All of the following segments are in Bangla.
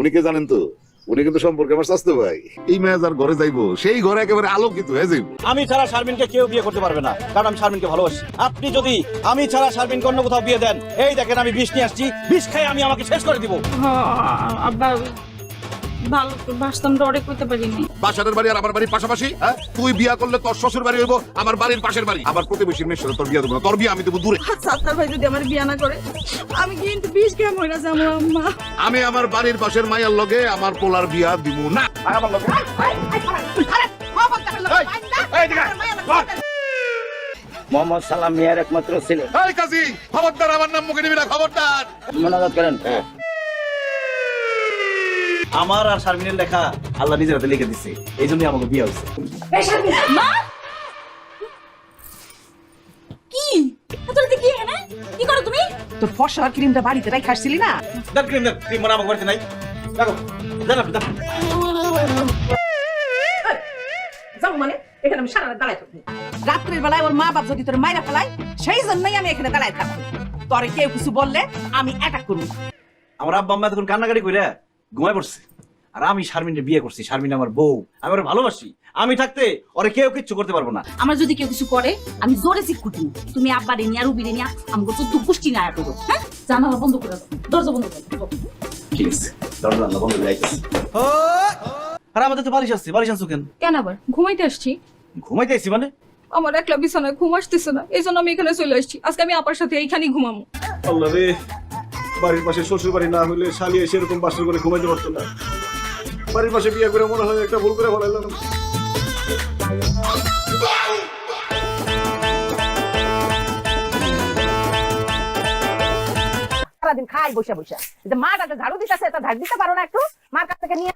উনি কে জানেন তো? উনি কিন্তু সম্পর্কে আমার স্বাস্থ্য ভাই। এই মেয়ে যার ঘরে যাইবো সেই ঘরে একেবারে আলোকিত হয়ে যাইব। আমি ছাড়া শারমিনকে কেউ বিয়ে করতে পারবে না কারণ আমি শারমিনকে ভালোবাসি। আপনি যদি আমি ছাড়া শারমিনকে অন্য কোথাও বিয়ে দেন এই দেখেন আমি বিষ নিয়ে আসছি বিষ খাই আমি আমাকে শেষ করে দিব। আব্বা ভালো বাসতাম ডরে করতে পারিনি। বাসাদের বাড়ি আর আমার বাড়ির পাশাপাশি হ্যাঁ? তুই বিয়া করলে তোর শ্বশুর বাড়ি হইব আমার বাড়ির পাশের বাড়ি। আমার প্রতিবেশীর মেয়ের সাথে তোর বিয়া দেবো না তোর বিয়া আমি দেবো দূরে। সাত্তার ভাই যদি আমার বিয়া না করে আমি কিন্তু খেয়ে মরে যাব আম্মা। আমি আমার বাড়ির পাশের মায়ের লগে আমার পোলার বিয়া দিব না। আমার লগে। মোহাম্মদ সালাম মিয়ার একমাত্র ছেলে। এই কাজী খবরদার আমার নাম মুখে নিবি না খবরদার। মোনাজাত করেন। আমার আর শারমিনের লেখা আল্লাহ নিজের হাতে লিখে দিচ্ছে এই জন্যই আমাকে বিয়ে হয়েছে। কি? কি এখানে কি করো তুমি? তোর ক্রিমটা বাড়িতে রাই খাসছিলি না? দেখ ক্রিম দেখ ক্রিম মানে আমাকে বাড়িতে নাই। দেখো দেন আপনি দেন। মানে এখানে আমি সারা রাত দাঁড়ায় থাকব। রাত্রের বেলায় ওর মা বাপ যদি তোর মায়েরা ফেলায় সেই জন্যই আমি এখানে দাঁড়ায় থাকব। তোরে কেউ কিছু বললে আমি অ্যাটাক করব। আমার আব্বা আম্মা তখন কান্নাকাটি করে ঘুমায় পড়ছে। আর আমি শারমিনকে বিয়ে করছি শারমিন আমার বউ। আমি ওরে ভালোবাসি। আমি থাকতে ওরে কেউ কিচ্ছু করতে পারব না। আমার যদি কেউ কিছু করে আমি জোরে চিক কুটি তুমি আব্বারে নিয়ে আর উবিরে নিয়ে আমাকে চোদ্দ পুষ্টি না আয়া করো হ্যাঁ? জানালা বন্ধ করে দাও। দরজা বন্ধ করে দাও। ঠিক আছে দরজা বন্ধ করে যাইতেছি আর আমাদের তো বালিশ আসছে বালিশ আনছো কেন? কেন আবার? ঘুমাইতে আসছি। ঘুমাইতে আসছি মানে? আমার একলা বিছানায় ঘুম আসতেছে না এই জন্য আমি এখানে চলে আসছি। আজকে আমি আপার সাথে এইখানেই ঘুমাবো। আল্লাহ রে! বাড়ির পাশে শ্বশুর বাড়ি না হলে শালি এসে এরকম বাসর করে ঘুমাইতে পারতো না। বাড়ির পাশে বিয়ে করে মনে হয় একটা ভুল করে ফেলাইলাম। সারাদিন খাই বসে বসে। যে মা তাকে ঝাড়ু দিতেছে তা ঝাড়ু দিতে পারো না একটু? মার কাছ থেকে নিয়ে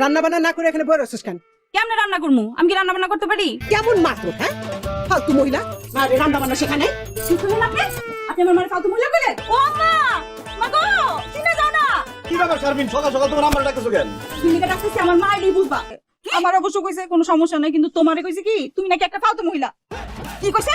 রান্না বান্না না করে এখানে বয়ে রয়েছিস কেন? কেমনে রান্না করব আমি কি রান্না বান্না করতে পারি? কেমন মাত্র হ্যাঁ? ফালতু মহিলা। আর রান্না বান্না সেখানে কি করলেন আপনি আপনি আমার মায়ের ফালতু মহিলা করলেন ও মা মা গো চিনে যাও না। কি ব্যাপার শারমিন? সকাল সকাল তোমার আমার ডাকতেছো কেন? তুমি এটা ডাকতেছি আমার মায়েরই বুঝবা। আমার অবশ্য কইছে কোনো সমস্যা নাই কিন্তু তোমারে কইছে কি তুমি নাকি একটা ফালতু মহিলা। কি কইছে?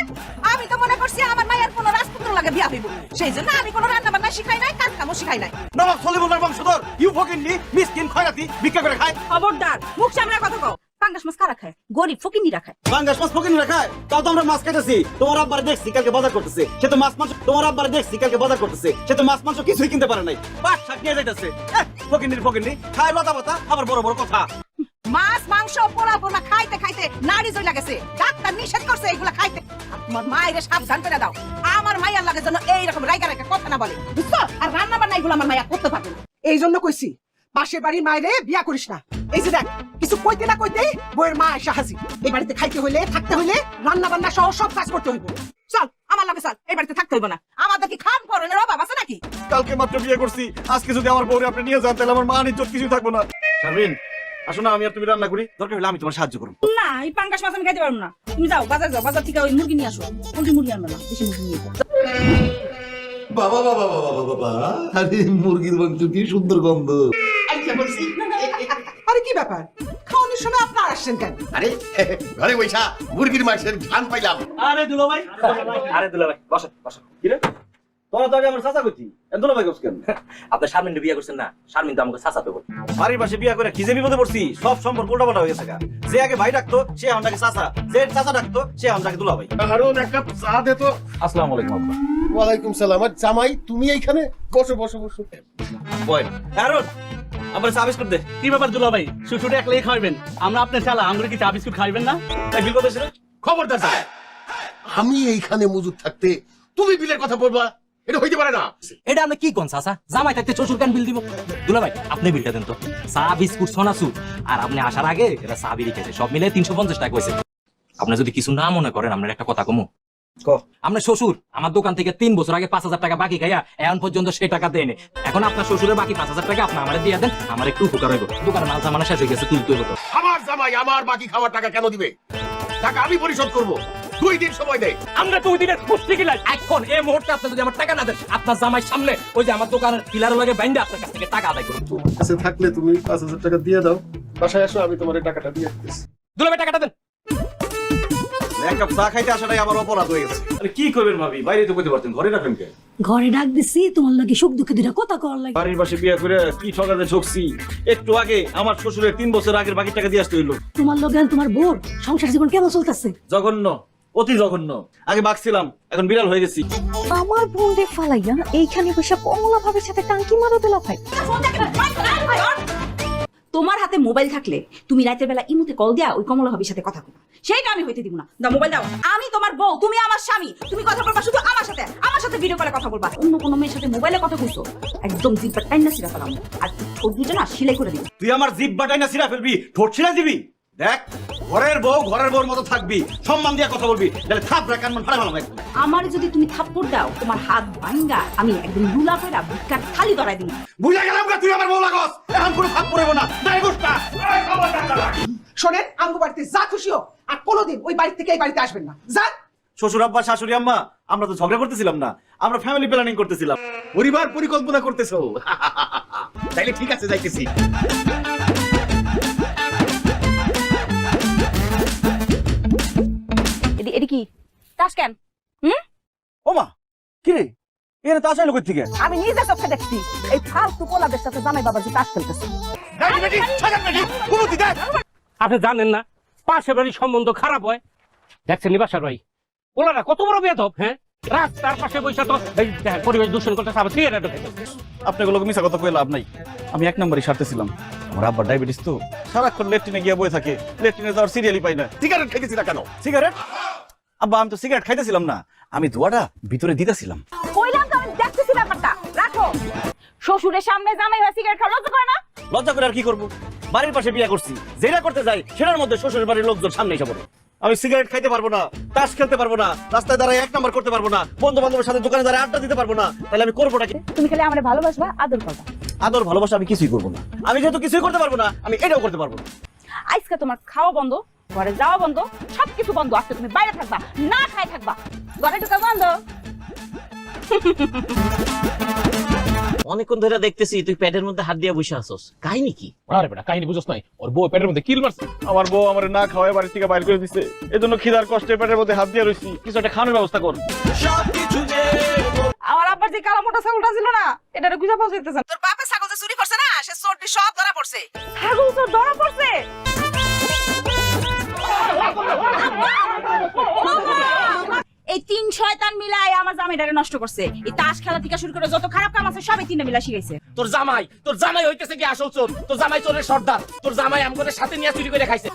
আমি তো মনে করছি আমার মায়ের কোনো রাজপুত্র লাগে বিয়া হইব। সেই জন্য আমি কোনো রান্না বান্না শিখাই নাই কাজ কামও শিখাই নাই। নবাব সলিমুল্লাহর বংশধর ইউ ফকিন্নি মিসকিন খয়রাতি ভিক্ষা করে খায়। খবরদার মুখ সামনে কথা কও। পাঙ্গাস মাছ কারা খায়? গরিব ফকিনিরা খায়। বাঙ্গাস মাছ ফকিনি রাখায় তাও তো আমরা মাছ খাইতেছি। তোমার আব্বার দেখছি কালকে বাজার করতেছে। সে তো মাছ মাংস তোমার আব্বার দেখছি কালকে বাজার করতেছে। সে তো মাছ মাংস কিছুই কিনতে পারে নাই। পাট শাক নিয়ে যাইতেছে। ফকিনির ফকিনি। খায় লতা পাতা আবার বড় বড় কথা। মাছ মাংস পোড়া পোড়া খাইতে খাইতে নাড়ি জই লাগেছে ডাক্তার নিষেধ করছে এগুলা খাইতে। তোমার মায়ের সাবধান করে দাও। আমার মায়ের লাগে যেন এইরকম রাইগা রাইগা কথা না বলে বুঝছ? আর রান্না বান্না এগুলো আমার মায়া করতে পারবে না। এই জন্য কইছি পাশের বাড়ির মায়েরে বিয়া করিস না এই যে দেখ কিছু কইতে না কইতে বইয়ের মা এসে হাসি এই বাড়িতে খাইতে হইলে থাকতে হইলে রান্না বান্না সহ সব কাজ করতে হইব চল আমার লাগে চল এই বাড়িতে থাকতে হইব না আমাদের কি খাম করনের অভাব আছে নাকি কালকে মাত্র বিয়ে করছি আজকে যদি আমার বউরে আপনি নিয়ে যান তাহলে আমার মান ইজ্জত কিছুই থাকব না শারমিন আসো না আমি আর তুমি রান্না করি দরকার হলে আমি তোমার সাহায্য করব না এই পাঙ্গাস মাছ আমি খাইতে পারব না তুমি যাও বাজার যাও বাজার থেকে ওই মুরগি নিয়ে আসো মুরগি মুরগি আনবে না বেশি মুরগি নিয়ে যাও। বাবা বাবা বাবা বাবা বাবা আরে মুরগির মাংস কি সুন্দর গন্ধ ব্যাপার? খাওয়ানোর সময় আপনার আসছেন কেন? আরে ঘরে বৈশা মুরগির মাংসের ঘ্রাণ পাইলাম। আরে দুলা ভাই আরে দুলা ভাই বসো বসো। কি রে? তোরা তো আগে আমার চাচা কইছি। দুলা ভাই কইছ কেন? আপনি শারমিন বিয়ে করছেন না? শারমিন তো আমাকে চাচাতো বল বাড়ির পাশে বিয়া করে খিজে বিপদে পড়ছি সব সম্পর্ক উল্টাপাল্টা হয়ে গেছে যে আগে ভাই ডাকতো সে আমাকে চাচা। যে চাচা ডাকতো সে আমাকে দুলা ভাই হারুন এক কাপ চা দে তো। আসসালামু আলাইকুম ওয়ালাইকুম সালাম। আর জামাই তুমি এইখানে? বসো বসো বসো। বয় আমার চা বিস্কুট দে। কি ব্যাপার দুলা ভাই? শুশুটে একলাই আমরা আপনার চালা আমরা কি চা বিস্কুট খাইবেন না? তাই বিল খবরদার স্যার আমি এইখানে মজুদ থাকতে তুমি বিলের কথা বলবা? এটা হইতে পারে না। এটা আপনি কি কোন চাচা? জামাই থাকতে শ্বশুর কেন বিল দিব? দুলা ভাই আপনি বিলটা দেন তো। চা বিস্কুট সোনাসুর আর আপনি আসার আগে এটা চা বিড়ি খেয়েছে সব মিলে তিনশো পঞ্চাশ টাকা হয়েছে আপনি যদি কিছু না মনে করেন আপনার একটা কথা কমু। শ্বশুর আমার দোকান থেকে তিন বছর আগে পাঁচ হাজার টাকা বাকি খাইয়া এখন পর্যন্ত সে টাকা দেয়নি। এখন আপনার শ্বশুরের বাকি পাঁচ হাজার টাকা আপনি আমার দিয়ে দেন আমার একটু উপকার হইব। দোকানের মাল সামানা শেষ হয়ে গেছে তুলতে হইব আমার জামাই আমার বাকি খাবার টাকা কেন দিবে? টাকা আমি পরিশোধ করব। দুই দিন সময় দেয়। আমরা দুই দিনের পুষ্টি কিলাই এখন এই মুহূর্তে আপনি যদি আমার টাকা না দেন আপনার জামাই সামনে ওই যে আমার দোকানের পিলার লাগে বাইন্ডে আপনার কাছ থেকে টাকা আদায় করুন কাছে থাকলে তুমি পাঁচ হাজার টাকা দিয়ে দাও। বাসায় আসো আমি তোমার টাকাটা দিয়ে দিতেছি। দুলাভাই টাকাটা দেন। এক কাপ চা খাইতে আসাটাই আমার অপরাধ হয়ে গেছে। আরে কি করবেন ভাবি? বাইরে তো করতে পারতেন ঘরে রাখেন কে? ঘরে ডাক দিছি তোমার লাগে সুখ দুঃখে দুটা কথা কর লাগে। বাড়ির পাশে বিয়ে করে কি ঠকাতে ঠকছি? একটু আগে আমার শ্বশুরের তিন বছর আগের বাকি টাকা দিয়ে আসতে হইল। তোমার লগে আর তোমার বোর সংসার জীবন কেমন চলতেছে? জঘন্য অতি জঘন্য। আগে বাঘছিলাম এখন বিড়াল হয়ে গেছি। আমার বোন রে ফালাইয়া এইখানে বসে কমলা ভাবের সাথে টাঙ্কি মারো দিলা ভাই তোমার হাতে মোবাইল থাকলে তুমি রাতের বেলা ইমুতে কল দিয়া ওই কমলা হবির সাথে কথা বলবা সেইটা আমি হইতে দিব না। দাও, মোবাইল দাও। আমি তোমার বউ, তুমি আমার স্বামী। তুমি কথা বলবা শুধু আমার সাথে। আমার সাথে ভিডিও কলে কথা বলবা। অন্য কোনো মেয়ের সাথে মোবাইলে কথা কইছো? একদম জিব্বা টাইনা সিরা ফেলাম। আর ঠোঁট দুটো না, সিলাই করে দিবি। তুই আমার জিব্বা টাইনা সিরা ফেলবি, ঠোঁট ছিঁড়া দিবি? দেখ ঘরের বউ ঘরের বউর মতো থাকবি সম্মান দিয়ে কথা বলবি তাহলে থাপ মন ফাড়া ভালো আমার যদি তুমি থাপ্পড় দাও তোমার হাত ভাঙ্গা আমি একদম লুলা করে ভিক্ষার থালি ধরাই দিই বুঝা গেলাম তুই আমার বউ লাগস। এখন কোনো থাপ পড়ব না। গোষ্ঠা শোনেন আমগো বাড়িতে যা খুশি হোক আর কোনোদিন ওই বাড়ি থেকে এই বাড়িতে আসবেন না। যান শ্বশুর আব্বা শাশুড়ি আম্মা আমরা তো ঝগড়া করতেছিলাম না। আমরা ফ্যামিলি প্ল্যানিং করতেছিলাম। পরিবার পরিকল্পনা করতেছো। তাইলে ঠিক আছে যাইতেছি। কি? তাস কেন? হুম? ওমা কি রে? এখানে তাস আইলো কই থেকে? আমি নিজে চোখে দেখছি। এই ফালতু পোলাদের সাথে জামাই বাবাজি তাস খেলতেছে। আপনি জানেন না পাশে বাড়ির সম্বন্ধ খারাপ হয়। দেখছেন নিবাসার ভাই ওনারা কত বড় বেদব হ্যাঁ? রাস্তার পাশে বসে তো এই পরিবেশ দূষণ করতে আবার সিগারেট আপনাকে লোক মিশা কথা কই লাভ নাই। আমি এক নম্বরই সারতেছিলাম। আমার আব্বার ডায়াবেটিস তো। সারাক্ষণ লেট্রিনে গিয়ে বয়ে থাকে। লেট্রিনে যাওয়ার সিরিয়ালই পাই না। সিগারেট খাইতেছি না কেন? সিগারেট? আব্বা আমি তো সিগারেট খাইতেছিলাম না। আমি ধোয়াটা ভিতরে দিতেছিলাম। কইলাম তো আমি দেখতেছি ব্যাপারটা। রাখো। শ্বশুরের সামনে জামাই বা সিগারেট খাওয়া লজ্জা করে না? লজ্জা করে আর কি করব? বাড়ির পাশে বিয়ে করছি। যেটা করতে যাই সেটার মধ্যে শ্বশুরের বাড়ির লোকজন সামনে এসে পড়ে। আমি সিগারেট খাইতে পারব না তাস খেলতে পারব না রাস্তায় দাঁড়ায় এক নাম্বার করতে পারব না বন্ধু বান্ধবের সাথে দোকানে দাঁড়ায় আড্ডা দিতে পারব না তাহলে আমি করবোটা কি তুমি খালি আমার ভালোবাসবা আদর করবা। আদর ভালোবাসা আমি কিছুই করব না। আমি যেহেতু কিছুই করতে পারব না আমি এটাও করতে পারব না। আজকে তোমার খাওয়া বন্ধ ঘরে যাওয়া বন্ধ সবকিছু বন্ধ আজকে তুমি বাইরে থাকবা না খাই থাকবা ঘরে ঢুকা বন্ধ। অনেকক্ষণ ধরে দেখতেছি তুই পেটের মধ্যে হাত দিয়ে বসে আছস। কাহিনী কি? আরে বেটা কাহিনী বুঝছ নাই। ওর বউ পেটের মধ্যে কিল মারছে। আমার বউ আমার না খাওয়ায় বাড়ি থেকে বাইর করে দিছে। এজন্য খিদার কষ্টে পেটের মধ্যে হাত দিয়ে রইছি। কিছু একটা খাওয়ানোর ব্যবস্থা কর। আমার আব্বার যে কালা মোটা ছাগলটা ছিল না এটা গুজা পৌঁছাইতেছে তোর বাপে ছাগল যে চুরি করছে না সে চোরটি সব ধরা পড়ছে। ছাগল তো ধরা পড়ছে। নষ্ট করছে। এই তাস খেলা থেকে শুরু করে যত খারাপ কাম আছে সবই তিনটা মিলা শিখাইছে। তোর জামাই তোর জামাই হইতেছে কি আসল চোর? তোর জামাই চোরের সর্দার। তোর জামাই আমগোদের সাথে নিয়ে চুরি করে খাইছে।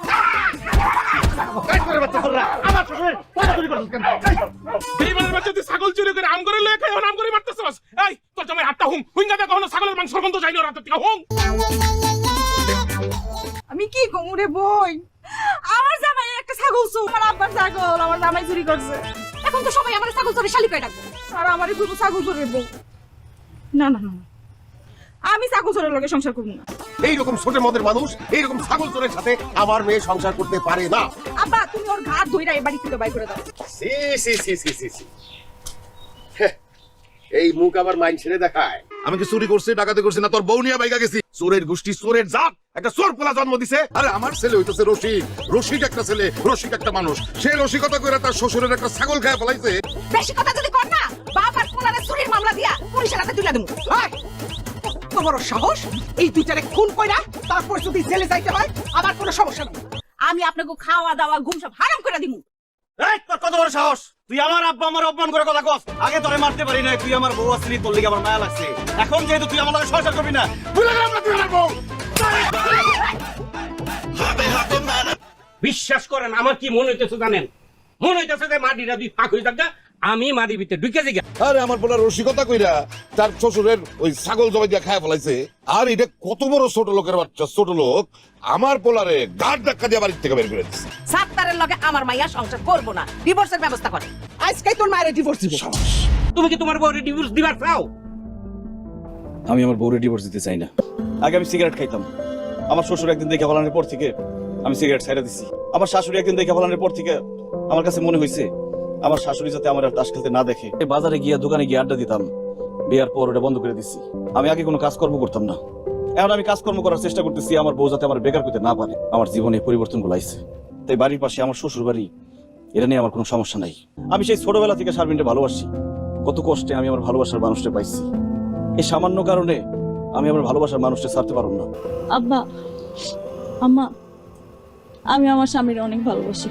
ছাগল চুরি করে আম করে লয়ে খাই আম করে মারতেছস? এই তোর জামাই হাতটা হুম। হুইঙ্গা দেখো হলো ছাগলের মাংস গন্ধ যাইনি ওর থেকে। হুম। আমি কি কমুরে বই? আমার জামাই একটা ছাগল চোর আমার আব্বার ছাগল আমার জামাই চুরি করছে। এখন তো সবাই আমার ছাগল চোরে শালি ডাকবো? আর খুব ছাগল চোরের বউ না না না। আমি ছাগল চোরের লগে সংসার করব না। এইরকম ছোট মদের মানুষ এইরকম ছাগল চোরের সাথে আমার মেয়ে সংসার করতে পারে না। আব্বা তুমি ওর ঘাট ধইরা এই বাড়ি থেকে বাই করে দাও। সি সি সি সি সি এই মুখ আবার মাইন ছেড়ে দেখায়। আমি কি চুরি করছি ডাকাতি করছি না? তোর বউ নিয়ে বাইকা গেছি। চোরের গোষ্ঠী চোরের জাত। একটা চোর পোলা জন্ম দিছে। আরে আমার ছেলে হইতেছে রসিক। রসিক একটা ছেলে রসিক একটা মানুষ। সে রসিকতা করে তার শ্বশুরের একটা ছাগল খায় ফেলাইছে। বেশি কথা যদি কর না বাপ আর পোলারে চুরির মামলা দিয়া পুলিশের হাতে তুলে দেবো। কত বড় সাহস? এই দুইটারে খুন কইরা তারপর যদি জেলে যাইতে হয় আমার কোনো সমস্যা নেই। আমি আপনাকে খাওয়া দাওয়া ঘুম সব হারাম করে দিমু। এই তোর কত বড় সাহস? তুই আমার আব্বা আমার অপমান করে কথা কস। আগে তোরে মারতে পারি না তুই আমার বউ আসলি তোর লিগে আমার মায়া লাগছে। এখন যেহেতু তুই আমার লগে সংসার করবি না তুই বিশ্বাস করেন আমার কি মনে হইতেছে জানেন? মনে হইতেছে যে মাটিটা দুই ফাঁক হয়ে থাকা আমি মাটির ভিতরে ঢুকে যাই আরে আমার বলা রসিকতা কইরা তার শ্বশুরের ওই ছাগল জবাই দিয়া খায় ফেলাইছে। আর এটা কত বড় ছোট লোকের বাচ্চা ছোট লোক। আমার পোলারে ঘাট ধাক্কা দিয়ে বাড়ির থেকে বের করে দিচ্ছে সাত্তারের লগে আমার মাইয়া সংসার করব না ডিভোর্সের ব্যবস্থা করে। আজকে তোর মায়ের ডিভোর্স দিব। তুমি কি তোমার বউরে ডিভোর্স দিবার চাও? আমি আমার বউরে ডিভোর্স দিতে চাই না। আগে আমি সিগারেট খাইতাম। আমার শ্বশুর একদিন দেখে ফেলানোর পর থেকে আমি সিগারেট ছাইড়া দিছি। আমার শাশুড়ি একদিন দেখে ফেলানোর পর থেকে আমার কাছে মনে হয়েছে আমার শাশুড়ি যাতে আমার আর তাস খেলতে না দেখে। বাজারে গিয়ে, দোকানে গিয়ে আড্ডা দিতাম। বিয়ার পর ওটা বন্ধ করে দিছি। আমি আগে কোনো কাজকর্ম করতাম না। এখন আমি কাজকর্ম করার চেষ্টা করতেছি, আমার বউ যাতে আমার বেকার করতে না পারে। আমার জীবনে এই পরিবর্তন গুলাইছে তাই বাড়ির পাশে আমার শ্বশুর বাড়ি এটা নিয়ে আমার কোনো সমস্যা নাই। আমি সেই ছোটবেলা থেকে শারমিনকে ভালোবাসি। কত কষ্টে আমি আমার ভালোবাসার মানুষটা পাইছি। এই সামান্য কারণে আমি আমার ভালোবাসার মানুষকে ছাড়তে পারব না। আব্বা, আম্মা, আমি আমার স্বামীর অনেক ভালোবাসি।